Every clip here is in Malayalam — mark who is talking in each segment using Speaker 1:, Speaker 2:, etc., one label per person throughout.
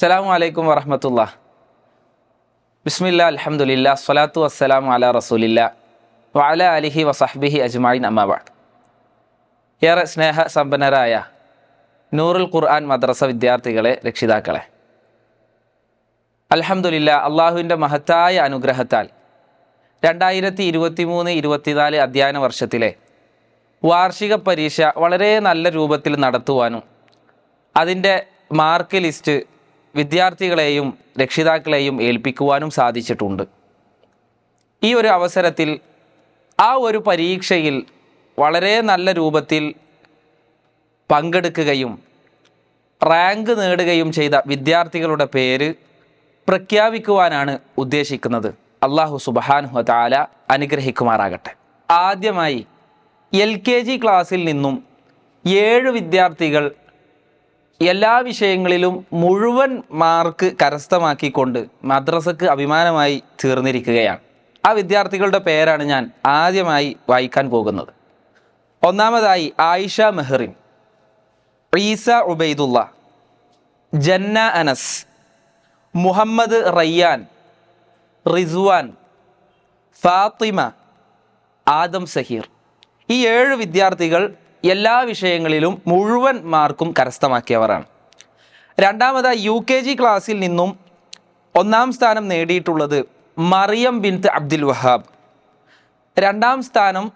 Speaker 1: അസ്സലാമു അലൈക്കും വറഹമത്തുള്ള ബിസ്മില്ല അലഹമുല്ല സ്വലാത്തു വസ്സലാം അല റസൂലില്ല വഅല അലിഹി വസഹ്ബിഹി അജ്മായിൻ അമ്മാബാദ് ഏറെ സ്നേഹ സമ്പന്നരായ നൂറുൽ ഖുർആൻ മദ്രസ വിദ്യാർത്ഥികളെ രക്ഷിതാക്കളെ. അലഹമുല്ല അള്ളാഹുവിന്റെ മഹത്തായ അനുഗ്രഹത്താൽ രണ്ടായിരത്തി ഇരുപത്തി മൂന്ന് ഇരുപത്തിനാല് അധ്യയന വർഷത്തിലെ വാർഷിക പരീക്ഷ വളരെ നല്ല രൂപത്തിൽ നടത്തുവാനും അതിന്റെ മാർക്ക് ലിസ്റ്റ് വിദ്യാർത്ഥികളെയും രക്ഷിതാക്കളെയും ഏൽപ്പിക്കുവാനും സാധിച്ചിട്ടുണ്ട്. ഈ ഒരു അവസരത്തിൽ ആ ഒരു പരീക്ഷയിൽ വളരെ നല്ല രൂപത്തിൽ പങ്കെടുക്കുകയും റാങ്ക് നേടുകയും ചെയ്ത വിദ്യാർത്ഥികളുടെ പേര് പ്രഖ്യാപിക്കുവാനാണ് ഉദ്ദേശിക്കുന്നത്. അള്ളാഹു സുബഹാനുഹ താല അനുഗ്രഹിക്കുമാറാകട്ടെ. ആദ്യമായി എൽ കെ ജി ക്ലാസ്സിൽ നിന്നും ഏഴ് വിദ്യാർത്ഥികൾ എല്ലാ വിഷയങ്ങളിലും മുഴുവൻ മാർക്ക് കരസ്ഥമാക്കിക്കൊണ്ട് മദ്രസക്ക് അഭിമാനമായി തീർന്നിരിക്കുകയാണ്. ആ വിദ്യാർത്ഥികളുടെ പേരാണ് ഞാൻ ആദ്യമായി വായിക്കാൻ പോകുന്നത്. ഒന്നാമതായി ആയിഷ മെഹറിൻ ഈസ ഉബൈദുള്ള ജന്ന അനസ് മുഹമ്മദ് റയ്യാൻ റിസ്വാൻ ഫാത്തിമ ആദം സഹീർ. ഈ ഏഴ് വിദ്യാർത്ഥികൾ എല്ലാ വിഷയങ്ങളിലും മുഴുവൻ മാർക്കും കരസ്ഥമാക്കിയവരാണ്. രണ്ടാമതായി യു കെ ജി ക്ലാസ്സിൽ നിന്നും ഒന്നാം സ്ഥാനം നേടിയിട്ടുള്ളത് മറിയം ബിൻത്ത് അബ്ദുൽ വഹാബ്. രണ്ടാം സ്ഥാനം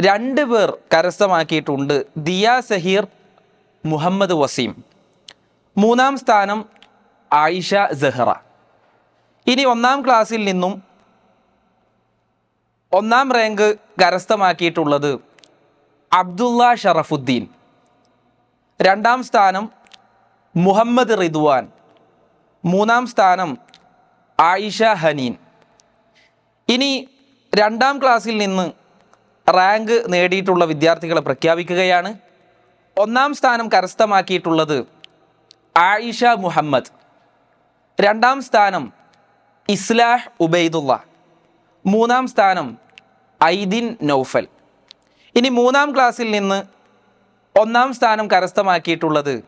Speaker 1: രണ്ട് പേർ കരസ്ഥമാക്കിയിട്ടുണ്ട് ദിയ സഹീർ മുഹമ്മദ് വസീം. മൂന്നാം സ്ഥാനം ആയിഷ സെഹ്റ. ഇനി ഒന്നാം ക്ലാസ്സിൽ നിന്നും ഒന്നാം റാങ്ക് കരസ്ഥമാക്കിയിട്ടുള്ളത് അബ്ദുള്ള ഷറഫുദ്ദീൻ. രണ്ടാം സ്ഥാനം മുഹമ്മദ് റിദ്വാൻ. മൂന്നാം സ്ഥാനം ആയിഷ ഹനീൻ. ഇനി രണ്ടാം ക്ലാസ്സിൽ നിന്ന് റാങ്ക് നേടിയിട്ടുള്ള വിദ്യാർത്ഥികളെ പ്രഖ്യാപിക്കുകയാണ്. ഒന്നാം സ്ഥാനം കരസ്ഥമാക്കിയിട്ടുള്ളത് ആയിഷ മുഹമ്മദ്. രണ്ടാം സ്ഥാനം ഇസ്ലാഹ് ഉബൈദുള്ള. മൂന്നാം സ്ഥാനം ഐദിൻ നൗഫൽ. ഇനി മൂന്നാം ക്ലാസ്സിൽ നിന്ന് ഒന്നാം സ്ഥാനം കരസ്ഥമാക്കിയിട്ടുള്ളത്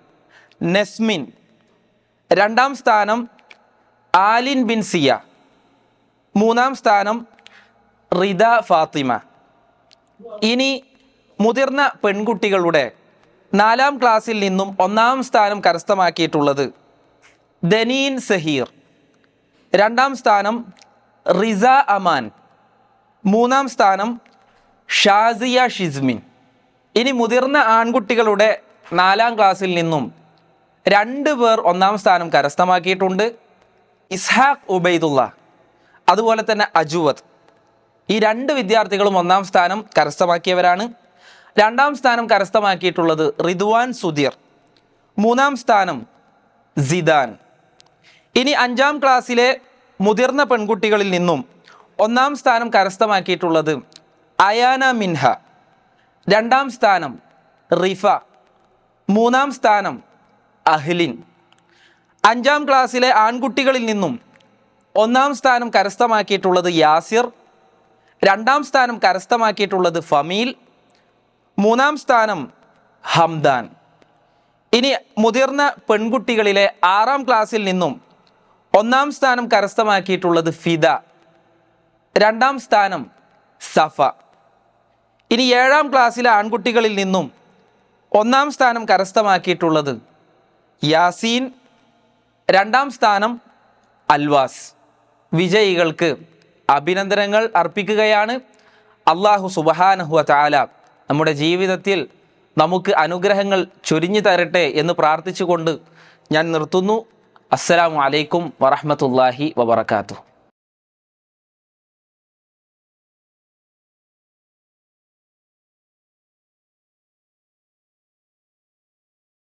Speaker 1: നെസ്മിൻ. രണ്ടാം സ്ഥാനം ആലിൻ ബിൻ സിയ. മൂന്നാം സ്ഥാനം റിദ ഫാത്തിമ. ഇനി മുതിർന്ന പെൺകുട്ടികളുടെ നാലാം ക്ലാസ്സിൽ നിന്നും ഒന്നാം സ്ഥാനം കരസ്ഥമാക്കിയിട്ടുള്ളത് ദനീൻ സഹീർ. രണ്ടാം സ്ഥാനം റിസ അമാൻ. മൂന്നാം സ്ഥാനം ഷാസിയ ഷിസ്മിൻ ഇനി മുതിർന്ന ആൺകുട്ടികളുടെ നാലാം ക്ലാസ്സിൽ നിന്നും രണ്ട് പേർ ഒന്നാം സ്ഥാനം കരസ്ഥമാക്കിയിട്ടുണ്ട്. ഇസ്ഹാഖ് ഉബൈദുള്ള അതുപോലെ തന്നെ അജുവത് ഈ രണ്ട് വിദ്യാർത്ഥികളും ഒന്നാം സ്ഥാനം കരസ്ഥമാക്കിയവരാണ്. രണ്ടാം സ്ഥാനം കരസ്ഥമാക്കിയിട്ടുള്ളത് റിദ്വാൻ സുധീർ. മൂന്നാം സ്ഥാനം സിദാൻ. ഇനി അഞ്ചാം ക്ലാസ്സിലെ മുതിർന്ന പെൺകുട്ടികളിൽ നിന്നും ഒന്നാം സ്ഥാനം കരസ്ഥമാക്കിയിട്ടുള്ളത് അയാന മിൻഹ. രണ്ടാം സ്ഥാനം റിഫ. മൂന്നാം സ്ഥാനം അഹ്ലിൻ. അഞ്ചാം ക്ലാസ്സിലെ ആൺകുട്ടികളിൽ നിന്നും ഒന്നാം സ്ഥാനം കരസ്ഥമാക്കിയിട്ടുള്ളത് യാസിർ. രണ്ടാം സ്ഥാനം കരസ്ഥമാക്കിയിട്ടുള്ളത് ഫമീൽ. മൂന്നാം സ്ഥാനം ഹംദാൻ. ഇനി മുതിർന്ന പെൺകുട്ടികളിലെ ആറാം ക്ലാസ്സിൽ നിന്നും ഒന്നാം സ്ഥാനം കരസ്ഥമാക്കിയിട്ടുള്ളത് ഫിദ. രണ്ടാം സ്ഥാനം സഫ. ഇനി ഏഴാം ക്ലാസ്സിലെ ആൺകുട്ടികളിൽ നിന്നും ഒന്നാം സ്ഥാനം കരസ്ഥമാക്കിയിട്ടുള്ളത് യാസീൻ രണ്ടാം സ്ഥാനം അൽവാസ്. വിജയികൾക്ക് അഭിനന്ദനങ്ങൾ അർപ്പിക്കുകയാണ്. അള്ളാഹു സുബഹാനഹുവ ചാല നമ്മുടെ ജീവിതത്തിൽ നമുക്ക് അനുഗ്രഹങ്ങൾ ചൊരിഞ്ഞു തരട്ടെ എന്ന് പ്രാർത്ഥിച്ചുകൊണ്ട് ഞാൻ നിർത്തുന്നു. അസ്സലാമു അലൈക്കും വറഹമത്തല്ലാഹി വബർക്കാത്തു